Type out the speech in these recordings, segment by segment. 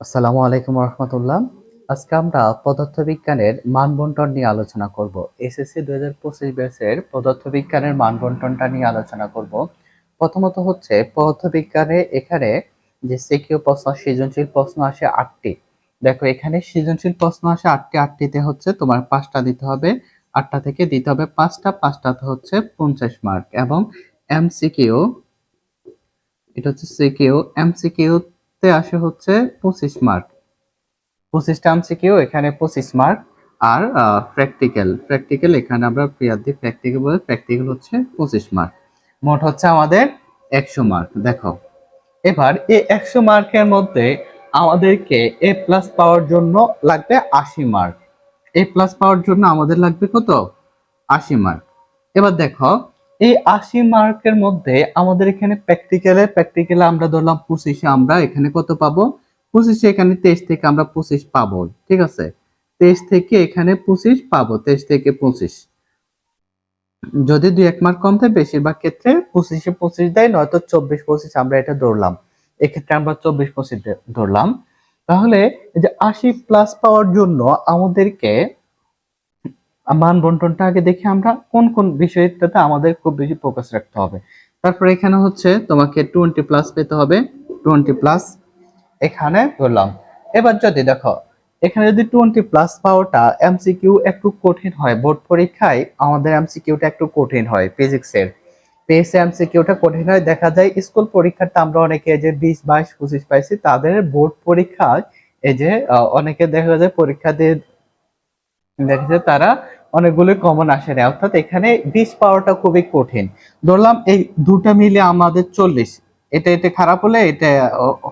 আসসালামু আলাইকুম রহমতুল্লাহ। আজকে আমরা পদার্থবিজ্ঞানের মান বন্টন নিয়ে আলোচনা করব। এসএসসি দুই হাজার পঁচিশ ব্যাচের পদার্থবিজ্ঞানের মান বন্টনটা নিয়ে আলোচনা করব। প্রথমত হচ্ছে, পদার্থবিজ্ঞানে এখানে যে সিকিউ প্রশ্ন, সৃজনশীল প্রশ্ন আসে আটটি। দেখো, এখানে সৃজনশীল প্রশ্ন আসে আটটি। আটটিতে হচ্ছে তোমার পাঁচটা দিতে হবে। আটটা থেকে দিতে হবে পাঁচটা। পাঁচটাতে হচ্ছে পঞ্চাশ মার্ক এবং এমসিকিউ, এটা হচ্ছে সিকিউ এমসিকিউ তে আসে হচ্ছে পঁচিশ মার্ক পঁচিশটা এমসিকিউ এখানে পঁচিশ মার্ক আর প্র্যাকটিক্যাল প্র্যাকটিক্যাল এখানে আমরা প্রিয়ার দিই প্র্যাকটিক্যাল বলে প্র্যাকটিক্যাল হচ্ছে পঁচিশ মার্ক মোট হচ্ছে আমাদের একশো মার্ক দেখো, এবার এই একশো মার্কের মধ্যে আমাদেরকে এ প্লাস পাওয়ার জন্য লাগবে আশি মার্ক এ প্লাস পাওয়ার জন্য আমাদের লাগবে কত? আশি মার্ক এবার দেখো এই আশি মার্কের মধ্যে আমাদের এখানে প্র্যাকটিক্যালে প্র্যাকটিক্যালে আমরা ধরলাম পঁচিশে আমরা এখানে কত পাবো? পঁচিশে এখানে তেইশ থেকে আমরা পঁচিশ পাবো, ঠিক আছে? তেইশ থেকে এখানে পঁচিশ পাবো, তেইশ থেকে পঁচিশ। যদি দুই এক মার্ক কম থাকে, বেশিরভাগ ক্ষেত্রে পঁচিশে পঁচিশ দেয়, নয়তো চব্বিশ পঁচিশ আমরা এটা ধরলাম। এক্ষেত্রে আমরা চব্বিশ পঁচিশ ধরলাম। তাহলে যে আশি প্লাস পাওয়ার জন্য আমাদেরকে মান বন্টনটা আগে দেখি আমরা কোন কোন বিষয়টাতে আমাদের খুব বেশি ফোকাস রাখতে হবে। তারপর এখানে হচ্ছে তোমাকে টোয়েন্টি প্লাস পেতে হবে। টোয়েন্টি প্লাস এখানে ধরলাম। এবার যদি দেখো, এখানে যদি টোয়েন্টি প্লাস পাওয়াটা এমসিকিউ একটু কঠিন হয়, বোর্ড পরীক্ষায় আমাদের এমসিকিউটা একটু কঠিন হয় ফিজিক্সের পেএসএ এমসিকিউটা কঠিন হয়, দেখা যায় স্কুল পরীক্ষাতে আমরা অনেকে যে বিশ, বাইশ, পঁচিশ পাইছি, তাদের বোর্ড পরীক্ষায় এই যে অনেকে দেখা যায় পরীক্ষা দিয়ে, দেখা যায় তারা অনেকগুলো কমন আসে না অর্থাৎ এখানে বিশ পাওয়াটা খুবই কঠিন। ধরলাম এই দুটা মিলে আমাদের চল্লিশ। এটা এটা খারাপ হলে এটা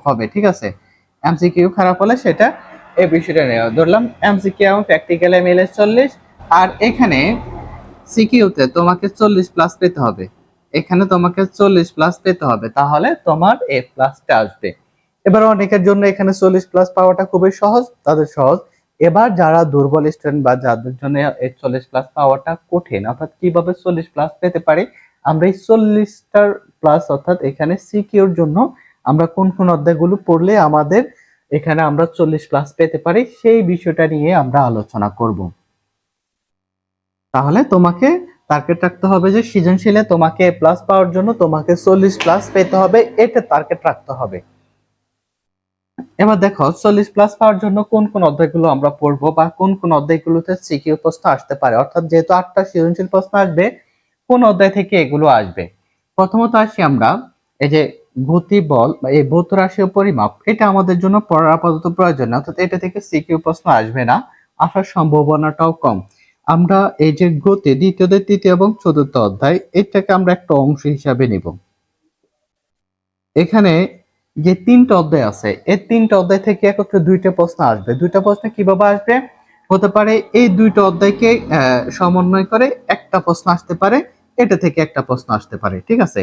হবে, ঠিক আছে? এমসিকিউ খারাপ হলে সেটা এই বিষয়টা নেওয়া ধরলাম এমসিকিউ এবং প্র্যাকটিক্যালে মিলে চল্লিশ। আর এখানে সিকিউতে তোমাকে চল্লিশ প্লাস পেতে হবে। এখানে তোমাকে চল্লিশ প্লাস পেতে হবে। তাহলে তোমার এ প্লাসটা আসবে। এবার অনেকের জন্য এখানে চল্লিশ প্লাস পাওয়াটা খুবই সহজ, তাদের সহজ। এবার যারা দুর্বল স্টুডেন্ট বা যাদের জন্য চল্লিশ প্লাস পাওয়াটা কঠিন, অর্থাৎ কীভাবে চল্লিশ প্লাস পেতে পারি? আমরা এই চল্লিশটার প্লাস অর্থাৎ এখানে সিকিউর জন্য আমরা কোন কোন অধ্যায়গুলো পড়লে আমাদের এখানে আমরা চল্লিশ প্লাস পেতে পারি, সেই বিষয়টা নিয়ে আমরা আলোচনা করব। তাহলে তোমাকে টার্গেট রাখতে হবে যে সৃজনশীলে তোমাকে প্লাস পাওয়ার জন্য তোমাকে চল্লিশ প্লাস পেতে হবে, এটা টার্গেট রাখতে হবে। এবার দেখো, চল্লিশ প্লাস পাওয়ার জন্য কোন কোন অধ্যায়গুলো আমরা পড়ব বা কোন কোন অধ্যায়গুলোতে সিকিউ প্রশ্ন আসতে পারে? অর্থাৎ যেহেতু আটটা সৃজনশীল প্রশ্ন আসবে, কোন অধ্যায় থেকে এগুলো আসবে? প্রথমত আসি আমরা, এই যে গতি বল বা এই ভৌত রাশি ও পরিমাপ, এটা আমাদের জন্য পড়ার আপাতত প্রয়োজন না, অর্থাৎ এটা থেকে সিকিউ প্রশ্ন আসবে না, আসার সম্ভাবনাটাও কম। আমরা এই যে গতি, দ্বিতীয় তৃতীয় এবং চতুর্থ অধ্যায়, এটাকে আমরা একটা অংশ হিসাবে নিব। এখানে যে তিনটা অধ্যায় আছে, এই তিনটা অধ্যায় থেকে একত্রে দুইটা প্রশ্ন আসবে। দুইটা প্রশ্ন কীভাবে আসবে? হতে পারে এই দুইটা অধ্যায়কে সমন্বয় করে একটা প্রশ্ন আসতে পারে, এটা থেকে একটা প্রশ্ন আসতে পারে, ঠিক আছে?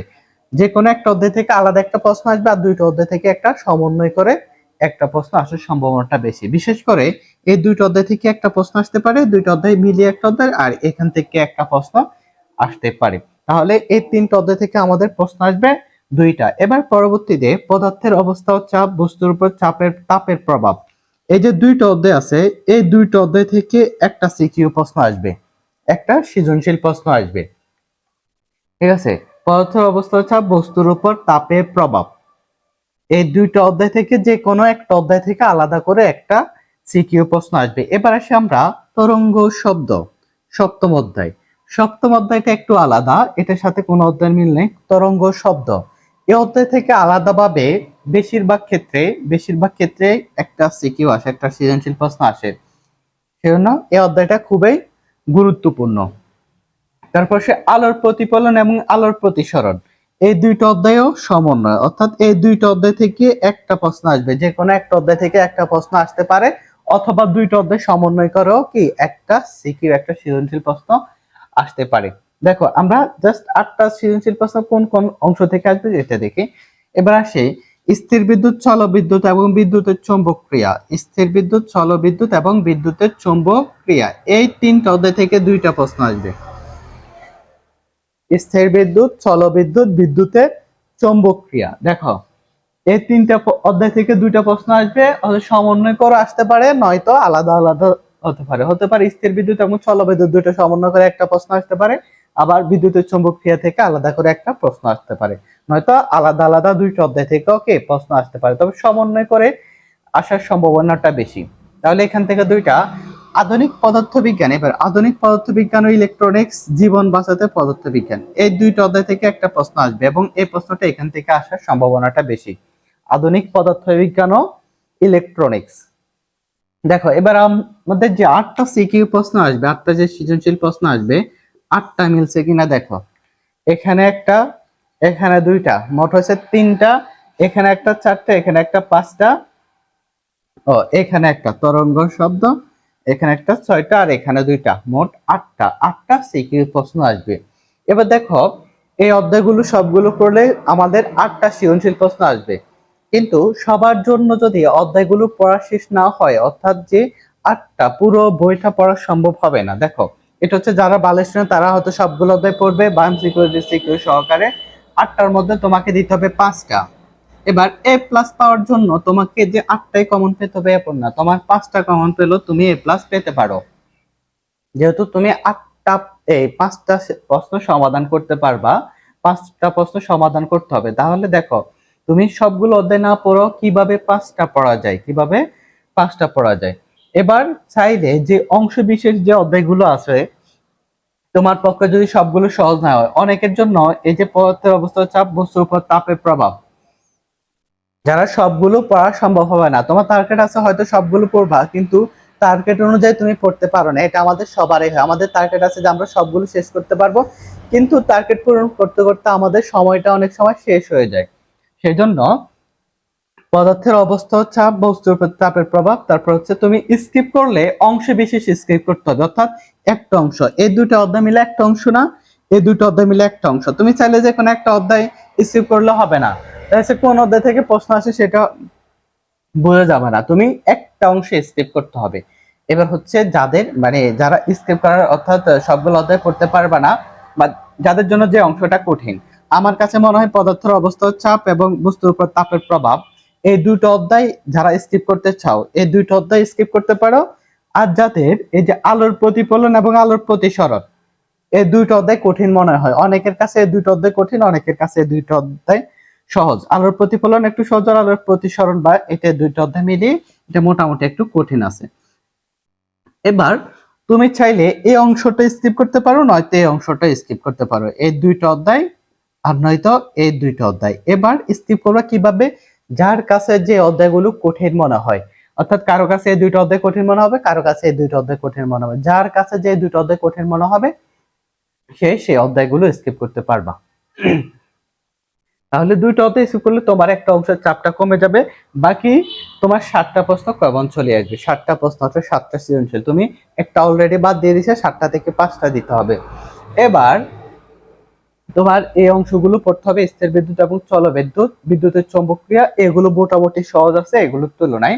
যে কোনো একটা অধ্যায় থেকে আলাদা একটা প্রশ্ন আসবে আর দুইটা অধ্যায় থেকে একটা সমন্বয় করে একটা প্রশ্ন আসার সম্ভাবনাটা বেশি। বিশেষ করে এই দুইটা অধ্যায় থেকে একটা প্রশ্ন আসতে পারে, দুইটা অধ্যায় মিলিয়ে একটা অধ্যায় আর এখান থেকে একটা প্রশ্ন আসতে পারে। তাহলে এই তিনটা অধ্যায় থেকে আমাদের প্রশ্ন আসবে দুইটা। এবার পরবর্তীতে পদার্থের অবস্থা চাপ, বস্তুর উপর চাপের, তাপের প্রভাব। এই যে দুইটা অধ্যায় আছে, এই দুইটা অধ্যায় থেকে একটা সিকিউ প্রশ্ন আসবে। একটা সৃজনশীল প্রশ্ন আসবে। ঠিক আছে? পদার্থের অবস্থা চাপ, বস্তুর উপর তাপের প্রভাব। এই দুইটা অধ্যায় থেকে যে কোনো একটা অধ্যায় থেকে আলাদা করে একটা সিকিউ প্রশ্ন আসবে। এবার আসি আমরা তরঙ্গ শব্দ, সপ্তম অধ্যায়। সপ্তম অধ্যায়টা একটু আলাদা, এটার সাথে কোনো অধ্যায় মিল নেই। তরঙ্গ শব্দ। এই অধ্যায় থেকে আলাদাভাবে বেশিরভাগ ক্ষেত্রে বেশিরভাগ ক্ষেত্রে একটা সিকিউ আসে, একটা সৃজনশীল প্রশ্ন আসে। সেজন্য এই অধ্যায়টা খুবই গুরুত্বপূর্ণ। তারপর সে আলোর প্রতিফলন এবং আলোর প্রতিসরণ। এই দুইটা অধ্যায়ও সমন্বয়। অর্থাৎ এই দুইটা অধ্যায় থেকে একটা প্রশ্ন আসবে। যে কোনো একটা অধ্যায় থেকে একটা প্রশ্ন আসতে পারে, অথবা দুইটা অধ্যায় সমন্বয় করেও কি একটা সিকিউ, একটা সৃজনশীল প্রশ্ন আসতে পারে। দেখো, আমরা জাস্ট আটটা সৃজনশীল প্রশ্ন কোন কোন অংশ থেকে আসবে এটা দেখি। এবার আসি, স্থির বিদ্যুৎ চল বিদ্যুৎ এবং বিদ্যুতের চৌম্বক ক্রিয়া। স্থির বিদ্যুৎ চল বিদ্যুৎ এবং বিদ্যুতের চৌম্বক ক্রিয়া। এই তিনটা অধ্যায় থেকে দুইটা প্রশ্ন আসবে। স্থির বিদ্যুৎ চল বিদ্যুৎ, বিদ্যুতের চৌম্বক ক্রিয়া। দেখো, এই তিনটা অধ্যায় থেকে দুইটা প্রশ্ন আসবে। সমন্বয় করে, আসতে পারে, নয়তো আলাদা আলাদা হতে পারে। হতে পারে স্থির বিদ্যুৎ এবং চলবিদ্যুৎ দুটো সমন্বয় করে একটা প্রশ্ন আসতে পারে। আবার বিদ্যুতের চুম্বক ক্রিয়া থেকে আলাদা করে একটা প্রশ্ন আসতে পারে। নয়তো আলাদা আলাদা দুইটা অধ্যায় থেকে ওকে প্রশ্ন আসতে পারে। তবে সমন্বয় করে আসার সম্ভাবনাটা বেশি। তাহলে এখান থেকে দুইটা, আধুনিক পদার্থবিজ্ঞান, এবার আধুনিক পদার্থবিজ্ঞান ও ইলেকট্রনিক্স জীবন বাঁচাতে পদার্থবিজ্ঞান, এই দুইটা অধ্যায় থেকে একটা প্রশ্ন আসবে এবং এই প্রশ্নটা এখান থেকে আসার সম্ভাবনাটা বেশি। আধুনিক পদার্থবিজ্ঞান ও ইলেকট্রনিক্স দেখো, এবার আমাদের যে আটটা সিকিউ প্রশ্ন আসবে, আটটা যে সৃজনশীল প্রশ্ন আসবে আটটা মিলছে কিনা দেখো। এখানে একটা, এখানে দুইটা, মোট হয়েছে তিনটা, এখানে একটা চারটা, এখানে একটা পাঁচটা, ও, এখানে একটা তরঙ্গ শব্দ, এখানে একটা ছয়টা, আর এখানে দুইটা, মোট আটটা আটটা সিকিউ প্রশ্ন আসবে। এবার দেখো, এই অধ্যায়গুলো সবগুলো করলে আমাদের আটটা সৃজনশীল প্রশ্ন আসবে। কিন্তু সবার জন্য যদি অধ্যায়গুলো পড়া শেষ না হয়, অর্থাৎ যে আটটা, পুরো বইটা পড়া সম্ভব হবে না। দেখো এটা হচ্ছে যারা ভালো স্টুডেন্ট তারা হয়তো সবগুলো অধ্যায় পড়বে বাম সিকিউরিটি সিকিউর সহকারে। আটটার মধ্যে তোমাকে দিতে হবে পাঁচটা। এবার এ প্লাস পাওয়ার জন্য তোমাকে যে আটটাই কমন পেতে হবে এরপর না। তোমার পাঁচটা কমন পেলেও তুমি এ প্লাস পেতে পারো। যেহেতু তুমি আটটা, এই পাঁচটা প্রশ্ন সমাধান করতে পারবা, পাঁচটা প্রশ্ন সমাধান করতে হবে। তাহলে দেখো, তুমি সবগুলো অধ্যায় না পড়ো কীভাবে পাঁচটা পড়া যায়? কীভাবে পাঁচটা পড়া যায়? এবার চাইলে যে অংশ বিশেষ যে অধ্যায়গুলো আছে, তোমার পক্ষে যদি সবগুলো সহজ না হয়, অনেকের জন্য এই যে পদার্থের অবস্থা চাপ, বস্তুর উপর তাপের প্রভাব, যারা সবগুলো পড়া সম্ভব হবে না, তোমার টার্গেট আছে হয়তো সবগুলো পড়বা, কিন্তু টার্গেট অনুযায়ী তুমি পড়তে পারো না, এটা আমাদের সবারই হয়। আমাদের টার্গেট আছে যে আমরা সবগুলো শেষ করতে পারব, কিন্তু টার্গেট পূরণ করতে করতে আমাদের সময়টা অনেক সময় শেষ হয়ে যায়। সেই জন্য পদার্থের অবস্থা চাপ বস্তুর উপর চাপের প্রভাব, তারপর হচ্ছে তুমি স্কিপ করলে অংশ বিশেষ স্কিপ করতে হবে, অর্থাৎ একটা অংশ। এই দুটো অধ্যায় মিলে একটা অংশ না, এই দুটো অধ্যায় মিলে একটা অংশ। তুমি চাইলে যে কোনো একটা অধ্যায় স্কিপ করলে হবে না। তাহলে কোন অধ্যায় থেকে প্রশ্ন আসে সেটা বোঝা যাবে না। তুমি একটা অংশে স্কিপ করতে হবে। এবার হচ্ছে যাদের মানে যারা স্কিপ করার, অর্থাৎ সবগুলো অধ্যায় পড়তে পারবে না, বা যাদের জন্য যে অংশটা কঠিন। আমার কাছে মনে হয় পদার্থের অবস্থা চাপ এবং বস্তুর উপর তাপের প্রভাব। এই দুটো অধ্যায় যারা স্কিপ করতে চাও, এই দুটো অধ্যায় স্কিপ করতে পারো। আর যাদের এই যে আলোর প্রতিফলন এবং আলোর প্রতিসরণ, এই দুইটা অধ্যায় কঠিন মনে হয়। অনেকের কাছে এই দুইটা অধ্যায় কঠিন, অনেকের কাছে এই দুইটা অধ্যায় সহজ। আলোর প্রতিফলন একটু সহজ আর আলোর প্রতিসরণ বা এটা দুইটা অধ্যায় মিলিয়ে এটা মোটামুটি একটু কঠিন আছে। এবার তুমি চাইলে এই অংশটা স্কিপ করতে পারো, নয়তো এই অংশটা স্কিপ করতে পারো। এই দুইটা অধ্যায় আর নয়তো এই দুইটা অধ্যায়। এবার স্কিপ করবা কীভাবে? যার কাছে যে অধ্যায়গুলো কঠিন মনে হয়, অর্থাৎ কারও কাছে এই দুইটা অধ্যায় কঠিন মনে হবে, কারও কাছে এই দুইটা অধ্যায় কঠিন মনে হবে। যার কাছে যে দুইটা অধ্যায় কঠিন মনে হবে, সে সেই অধ্যায়গুলো স্কিপ করতে পারবা। তাহলে দুইটা অধ্যায় স্কিপ করলে তোমার একটা অংশের চাপটা কমে যাবে, বাকি তোমার সাতটা প্রশ্ন কমন চলে আসবে। সাতটা প্রশ্ন অর্থাৎ সাতটা সৃজনশীল। তুমি একটা অলরেডি বাদ দিয়ে দিছে সাতটা থেকে পাঁচটা দিতে হবে। এবার তোমার এই অংশগুলো পড়তে হবে স্থির বিদ্যুৎ এবং চলবিদ্যুৎ বিদ্যুতের চৌম্বকীয় এগুলো মোটামুটি সহজ আছে, এগুলোর তুলনায়।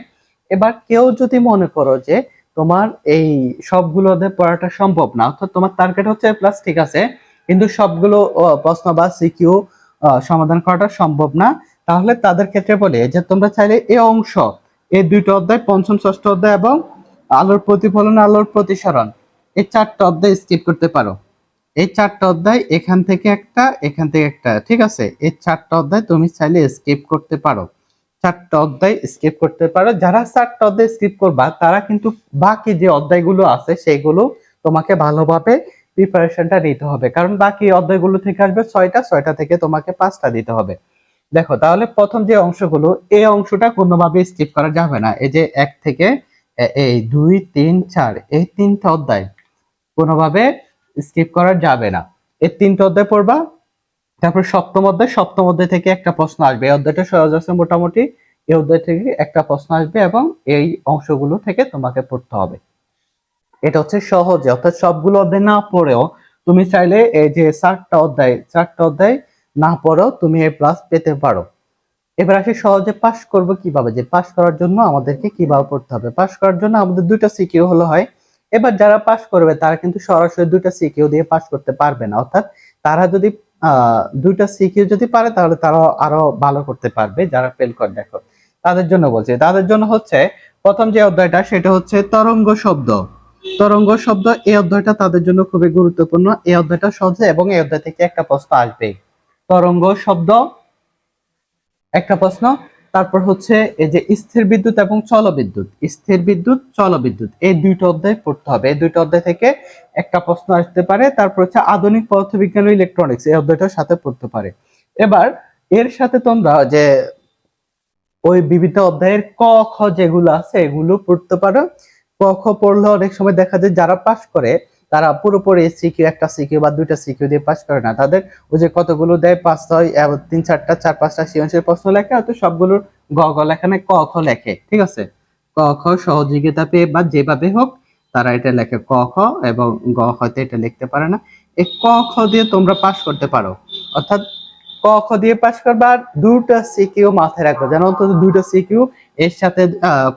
এবার কেউ যদি মনে করো যে তোমার এই সবগুলো পড়াটা সম্ভব না, অর্থাৎ তোমার টার্গেট হচ্ছে প্লাস ঠিক আছে? কিন্তু সবগুলো প্রশ্ন বা সিকিউ সমাধান করাটা সম্ভব না, তাহলে তাদের ক্ষেত্রে বলে যে তোমরা চাইলে এই অংশ এই দুইটা অধ্যায়, পঞ্চম, ষষ্ঠ অধ্যায় এবং আলোর প্রতিফলন, আলোর প্রতিসরণ, এই চারটা অধ্যায় স্কিপ করতে পারো। এই চারটা অধ্যায় এখান থেকে একটা, এখান থেকে একটা, ঠিক আছে? এই চারটা অধ্যায় তুমি চাইলে স্কিপ করতে পারো। চারটা অধ্যায় স্কিপ করতে পারো। যারা চারটা অধ্যায় স্কিপ করবা, তারা কিন্তু বাকি যে অধ্যায়গুলো আছে, সেগুলো তোমাকে ভালোভাবে প্রিপারেশনটা নিতে হবে। কারণ বাকি অধ্যায়গুলো থেকে আসবে ছয়টা ছয়টা থেকে তোমাকে পাঁচটা দিতে হবে। দেখো, তাহলে প্রথম যে অংশগুলো, এই অংশটা কোনোভাবে স্কিপ করা যাবে না। এই যে এক থেকে এই দুই, তিন, চার, এই তিনটা অধ্যায় কোনোভাবে স্কিপ করা যাবে না। এই তিনটা অধ্যায় পড়বা, তারপর সপ্তম অধ্যায় সপ্তম অধ্যায় থেকে একটা প্রশ্ন আসবে। এই অধ্যায়টা সহজ আছে মোটামুটি। এই অধ্যায় থেকে একটা প্রশ্ন আসবে এবং এই অংশগুলো থেকে তোমাকে পড়তে হবে। এটা হচ্ছে সহজে, অর্থাৎ সবগুলো অধ্যায় না পড়েও তুমি চাইলে এই যে চারটা অধ্যায় চারটা অধ্যায় না পড়েও তুমি এ প্লাস পেতে পারো। এবার আসি সহজে পাস করব কীভাবে? যে পাস করার জন্য আমাদেরকে কীভাবে পড়তে হবে? পাস করার জন্য আমাদের দুইটা সিকিউ হলো হয়। এবার যারা পাস করবে, তারা কিন্তু সরাসরি দুইটা সিকিউ দিয়ে পাস করতে পারবে না। অর্থাৎ তারা যদি দুইটা সিকিউ যদি পারে, তাহলে তারা আরও ভালো করতে পারবে, যারা ফেল করে। দেখো, তাদের জন্য বলছি, তাদের জন্য হচ্ছে প্রথম যে অধ্যায়টা, সেটা হচ্ছে তরঙ্গ শব্দ। তরঙ্গ শব্দ, এই অধ্যায়টা তাদের জন্য খুবই গুরুত্বপূর্ণ। এই অধ্যায়টা সহজে এবং এই অধ্যায় থেকে একটা প্রশ্ন আসবে। তরঙ্গ শব্দ, একটা প্রশ্ন। তারপর হচ্ছে এই যে স্থির বিদ্যুৎ এবং চলবিদ্যুৎ। স্থির বিদ্যুৎ, চলবিদ্যুৎ, এই দুইটা অধ্যায় পড়তে হবে। এই দুইটা অধ্যায় থেকে একটা প্রশ্ন আসতে পারে, তারপর হচ্ছে আধুনিক পদার্থবিজ্ঞান ও ইলেকট্রনিক্স এই অধ্যায়টার সাথে পড়তে পারে। এবার এর সাথে তোমরা যে ওই বিভিন্ন অধ্যায়ের ক, খ যেগুলো আছে এগুলো পড়তে পারো। ক, খ পড়লে অনেক সময় দেখা যায় যারা পাস করে তারা পুরোপুরি সিকিউ একটা সিকিউ বা দুইটা সিকিউ দিয়ে পাস করে না। তাদের ওই যে কতগুলো দেয়, পাঁচ, ছয় তিন, চারটা, চার, পাঁচটা সৃজনশীল প্রশ্ন লেখে, হয়তো সবগুলোর গ গ লেখা নেই ক, খ লেখে, ঠিক আছে? ক, খ সহযোগিতা পেয়ে বা যেভাবে হোক, তারা এটা লেখে ক, খ এবং গ হয়তো এটা লিখতে পারে না। এই ক, খ দিয়ে তোমরা পাস করতে পারো। অর্থাৎ ক, খ দিয়ে পাস করবার দুটা সিকিউ মাথায় রাখবে। যেন অন্তত দুইটা সিকিউ এর সাথে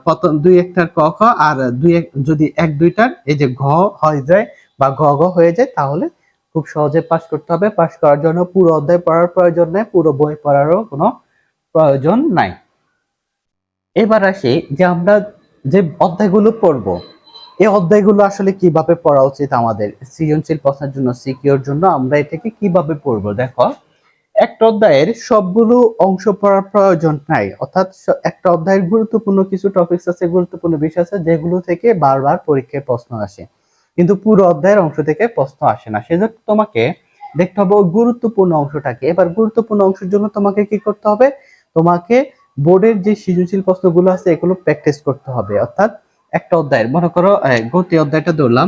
প্রথম দুই একটার ক, খ, আর দুই যদি এক দুইটার, এই যে ঘ হয়ে যায় বা ঘ ঘ হয়ে যায়, তাহলে খুব সহজে পাস করতে হবে। পাস করার জন্য পুরো অধ্যায় পড়ার প্রয়োজন নেই, পুরো বই পড়ারও কোনো প্রয়োজন নাই। এবার আসি যে আমরা যে অধ্যায়গুলো পড়ব এই অধ্যায়গুলো আসলে কীভাবে পড়া উচিত আমাদের? সৃজনশীল প্রশ্নের জন্য সিকিউর জন্য আমরা এটাকে কীভাবে পড়ব? দেখো, একটা অধ্যায়ের সবগুলো অংশ পড়ার প্রয়োজন নাই। অর্থাৎ একটা অধ্যায়ের গুরুত্বপূর্ণ কিছু টপিকস আছে, গুরুত্বপূর্ণ বিষয় আছে, যেগুলো থেকে বারবার পরীক্ষায় প্রশ্ন আসে। কিন্তু পুরো অধ্যায়ের অংশ থেকে প্রশ্ন আসে না। সেজন্য তোমাকে দেখতে হবে গুরুত্বপূর্ণ অংশটাকে। এবার গুরুত্বপূর্ণ অংশের জন্য তোমাকে কি করতে হবে? তোমাকে বোর্ডের যে সৃজনশীল প্রশ্নগুলো আছে, এগুলো প্র্যাকটিস করতে হবে। অর্থাৎ একটা অধ্যায়ের, মনে করো গতি অধ্যায়টা ধরলাম।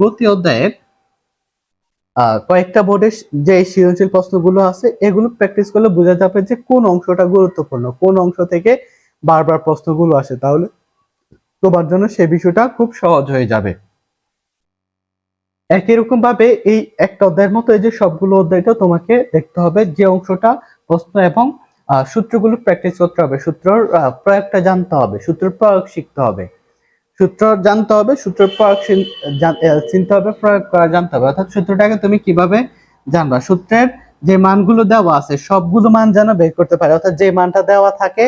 গতি অধ্যায়ের কয়েকটা বোর্ডের যে সৃজনশীল প্রশ্নগুলো আছে, এগুলো প্র্যাকটিস করলে বোঝা যাবে যে কোন অংশটা গুরুত্বপূর্ণ, কোন অংশ থেকে বারবার প্রশ্নগুলো আসে। তাহলে তোমার জন্য সে বিষয়টা খুব সহজ হয়ে যাবে। একই রকম ভাবে এই একটা অধ্যায়ের মতো এই যে সবগুলো অধ্যায়টা তোমাকে দেখতে হবে, যে অংশটা প্রশ্ন এবং সূত্রগুলো প্র্যাকটিস করতে হবে, সূত্রর প্রয়োগটা জানতে হবে, সূত্রের প্রয়োগ শিখতে হবে। সূত্র জানতে হবে, সূত্রের প্রয়োগ চিনতে হবে, প্রয়োগ করা জানতে হবে। অর্থাৎ সূত্রটাকে তুমি কীভাবে জানবা? সূত্রের যে মানগুলো দেওয়া আছে, সবগুলো মান যেন বের করতে পারে। অর্থাৎ যে মানটা দেওয়া থাকে,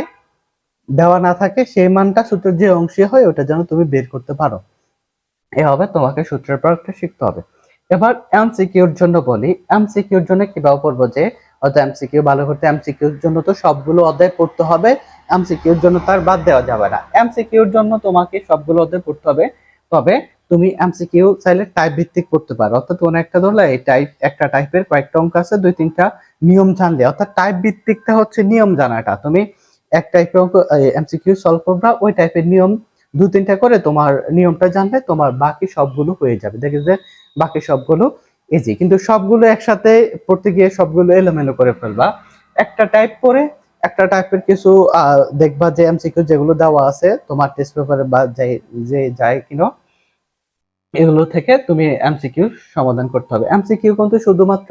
দেওয়া না থাকে, সেই মানটা সূত্রের যে অংশে হয়, ওটা যেন তুমি বের করতে পারো। এভাবে তোমাকে সূত্রের প্রয়োগটা শিখতে হবে। এবার এমসিকিউর জন্য বলি। এমসিকিউর জন্য কীভাবে পড়ব যে, হয়তো এমসিকিউ ভালো করতে এমসিকিউর জন্য তো সবগুলো অধ্যায় পড়তে হবে এমসিকিউর জন্য তার বাদ দেওয়া যাবে না। এমসিকিউর জন্য তোমাকে সবগুলো অধ্যায় পড়তে হবে, তবে তুমি এমসিকিউ চাইলে টাইপ ভিত্তিক পড়তে পারো। অর্থাৎ কোনো একটা ধরলে এই টাইপ একটা টাইপের কয়েকটা অঙ্ক আছে, দুই তিনটা নিয়ম জানলে। অর্থাৎ টাইপ ভিত্তিকটা হচ্ছে নিয়ম জানাটা। তুমি এক টাইপের অঙ্ক এমসিকিউ সলভ করবা, ওই টাইপের নিয়ম দু তিনটা করে তোমার নিয়মটা জানলে তোমার বাকি সবগুলো হয়ে যাবে। দেখে যে বাকি সবগুলো ইজি কিন্তু সবগুলো একসাথে পড়তে গিয়ে সবগুলো এলোমেলো করে ফেলবা। একটা টাইপ করে, একটা টাইপের কিছু দেখবা যে এমসিকিউ যেগুলো দেওয়া আছে, তোমার টেস্ট পেপারে বা যাই, যে যায় কিনো, এগুলো থেকে তুমি এমসিকিউ সমাধান করতে হবে। এমসিকিউ কিন্তু শুধুমাত্র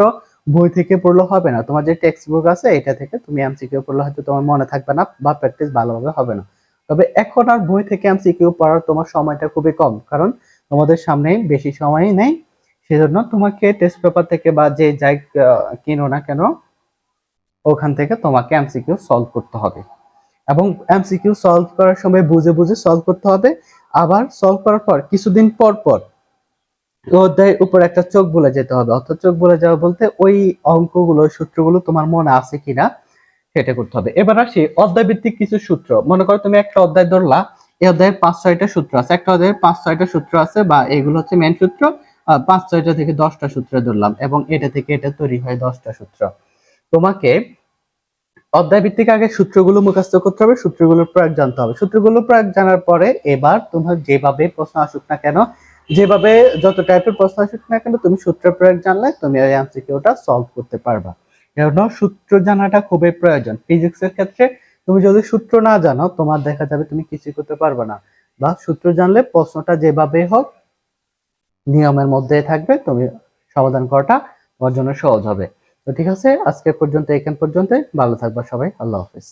বই থেকে পড়লে হবে না। তোমার যে টেক্সট বুক আছে, এটা থেকে তুমি এমসিকিউ পড়লে হয়তো তোমার মনে থাকবে না বা প্র্যাকটিস ভালোভাবে হবে না। তবে এখন আর বই থেকে এমসিকিউ পড়ার তোমার সময়টা খুবই কম, কারণ তোমাদের সামনে বেশি সময়ই নেই। সেজন্য তোমাকে টেস্ট পেপার থেকে বা যে যাই কিনো না কেন, ওখান থেকে তোমাকে এমসিকিউ সলভ করতে হবে। এবং এমসিকিউ সলভ করার সময় বুঝে বুঝে সলভ করতে হবে। আবার সলভ করার পর কিছুদিন পর পর অধ্যায়ের উপর একটা চোখ বলে যেতে হবে। অর্থাৎ চোখ বলে যাওয়া বলতে ওই অঙ্কগুলো, সূত্রগুলো তোমার মনে আছে কিনা সেটা করতে হবে। এবার আসি অধ্যায় ভিত্তিক কিছু সূত্র। মনে করো তুমি একটা অধ্যায় ধরলা, এই অধ্যায়ের পাঁচ ছয়টা সূত্র আছে। একটা অধ্যায়ের পাঁচ ছয়টা সূত্র আছে বা এগুলো হচ্ছে মেন সূত্র পাঁচ ছয়টা থেকে দশটা সূত্র ধরলাম এবং এটা থেকে এটা তৈরি হয় দশটা সূত্র। তোমাকে অধ্যায় ভিত্তিক আগে সূত্রগুলো মুখস্থ করতে হবে, সূত্রগুলোর প্রয়োগ জানতে হবে। সূত্রগুলোর প্রয়োগ জানার পরে এবার তোমার যেভাবে প্রশ্ন আসুক না কেন, যেভাবে যত টাইপের প্রশ্ন আসুক না কেন, তুমি সূত্রের প্রয়োগ জানলে তুমি ওই এমসিকিউটা সলভ করতে পারবা। এজন্য সূত্র জানাটা খুবই প্রয়োজন। ফিজিক্সের ক্ষেত্রে তুমি যদি সূত্র না জানো, তোমার দেখা যাবে তুমি কিছু করতে পারবে না। বা সূত্র জানলে প্রশ্নটা যেভাবে হোক, নিয়মের মধ্যে থাকবে, তুমি সমাধান করাটা তোমার জন্য সহজ হবে। তো ঠিক আছে, আজকে পর্যন্ত এখান পর্যন্ত ভালো থাকবা সবাই। আল্লাহ হাফেজ।